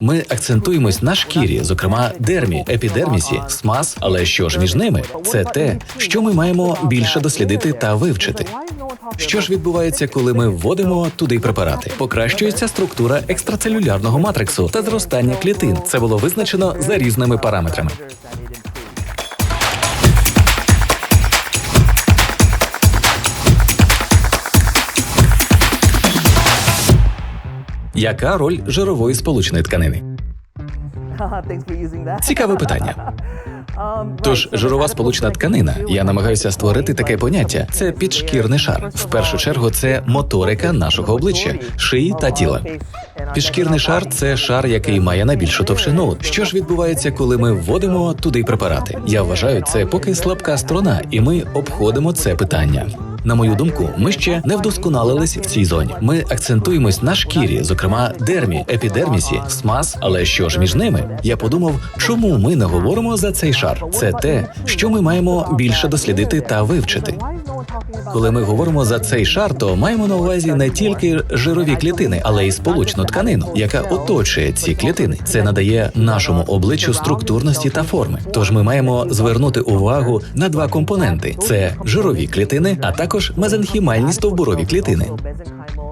Ми акцентуємось на шкірі, зокрема дермі, епідермісі, смаз. Але що ж між ними? Це те, що ми маємо більше дослідити та вивчити. Що ж відбувається, коли ми вводимо туди препарати? Покращується структура екстрацелюлярного матриксу та зростання клітин. Це було визначено за різними параметрами. Яка роль жирової сполучної тканини? Цікаве питання. Тож жирова сполучна тканина. Я намагаюся створити таке поняття. Це підшкірний шар. В першу чергу це моторика нашого обличчя, шиї та тіла. Підшкірний шар це шар, який має найбільшу товщину. Що ж відбувається, коли ми вводимо туди препарати? Я вважаю, це поки слабка сторона, і ми обходимо це питання. На мою думку, ми ще не вдосконалились в цій зоні. Ми акцентуємось на шкірі, зокрема дермі, епідермісі, смаз. Але що ж між ними? Я подумав, чому ми не говоримо за цей шар? Це те, що ми маємо більше дослідити та вивчити. Коли ми говоримо за цей шар, то маємо на увазі не тільки жирові клітини, але й сполучну тканину, яка оточує ці клітини. Це надає нашому обличчю структурності та форми. Тож ми маємо звернути увагу на два компоненти: це жирові клітини, а також мезенхімальні стовбурові клітини.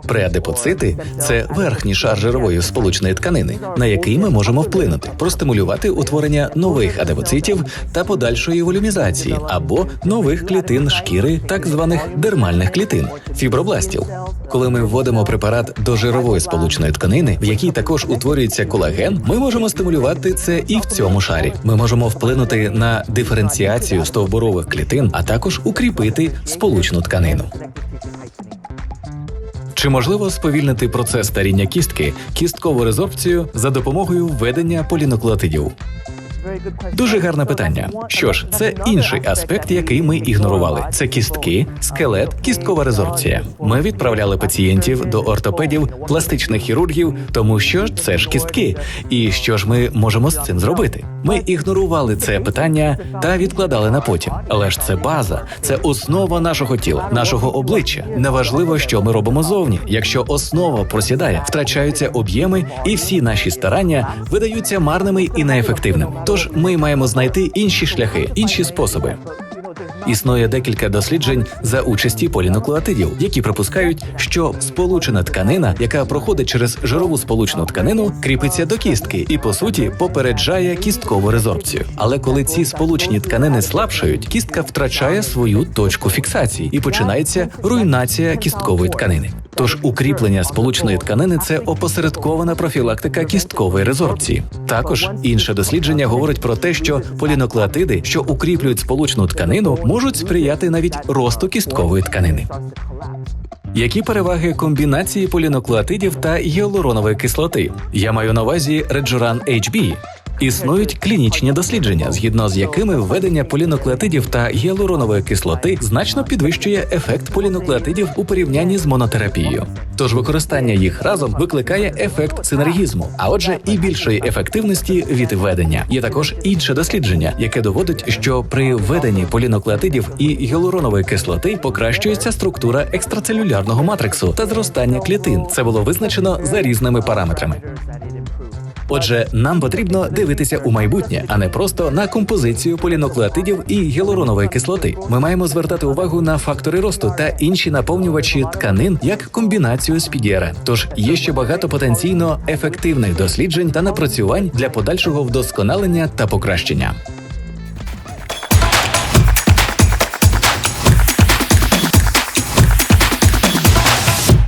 Преадипоцити – це верхній шар жирової сполучної тканини, на який ми можемо вплинути, простимулювати утворення нових адипоцитів та подальшої волюмізації або нових клітин шкіри, так званих дермальних клітин, фібробластів. Коли ми вводимо препарат до жирової сполучної тканини, в якій також утворюється колаген, ми можемо стимулювати це і в цьому шарі. Ми можемо вплинути на диференціацію стовбурових клітин, а також укріпити сполучну тканину. Чи можливо сповільнити процес старіння кістки кісткову резорбцію за допомогою введення полінуклеотидів? Дуже гарне питання. Що ж, це інший аспект, який ми ігнорували. Це кістки, скелет, кісткова резорбція. Ми відправляли пацієнтів до ортопедів, пластичних хірургів, тому що це ж кістки. І що ж ми можемо з цим зробити? Ми ігнорували це питання та відкладали на потім. Але ж це база, це основа нашого тіла, нашого обличчя. Неважливо, що ми робимо зовні. Якщо основа просідає, втрачаються об'єми, і всі наші старання видаються марними і неефективними. Тож ми маємо знайти інші шляхи, інші способи. Існує декілька досліджень за участі полінуклеотидів, які припускають, що сполучена тканина, яка проходить через жирову сполучну тканину, кріпиться до кістки і по суті попереджає кісткову резорбцію. Але коли ці сполучні тканини слабшають, кістка втрачає свою точку фіксації і починається руйнація кісткової тканини. Тож укріплення сполучної тканини це опосередкована профілактика кісткової резорбції. Також інше дослідження говорить про те, що полінуклеотиди, що укріплюють сполучну тканину, можуть сприяти навіть росту кісткової тканини. Які переваги комбінації полінуклеотидів та гіалуронової кислоти? Я маю на увазі Regeran HB. Існують клінічні дослідження, згідно з якими введення полінуклеотидів та гіалуронової кислоти значно підвищує ефект полінуклеотидів у порівнянні з монотерапією. Тож використання їх разом викликає ефект синергізму, а отже, і більшої ефективності від введення. Є також інше дослідження, яке доводить, що при введенні полінуклеотидів і гіалуронової кислоти покращується структура екстрацелюлярного матриксу та зростання клітин. Це було визначено за різними параметрами. Отже, нам потрібно дивитися у майбутнє, а не просто на композицію полінуклеотидів і гіалуронової кислоти. Ми маємо звертати увагу на фактори росту та інші наповнювачі тканин як комбінацію з PDRN. Тож є ще багато потенційно ефективних досліджень та напрацювань для подальшого вдосконалення та покращення.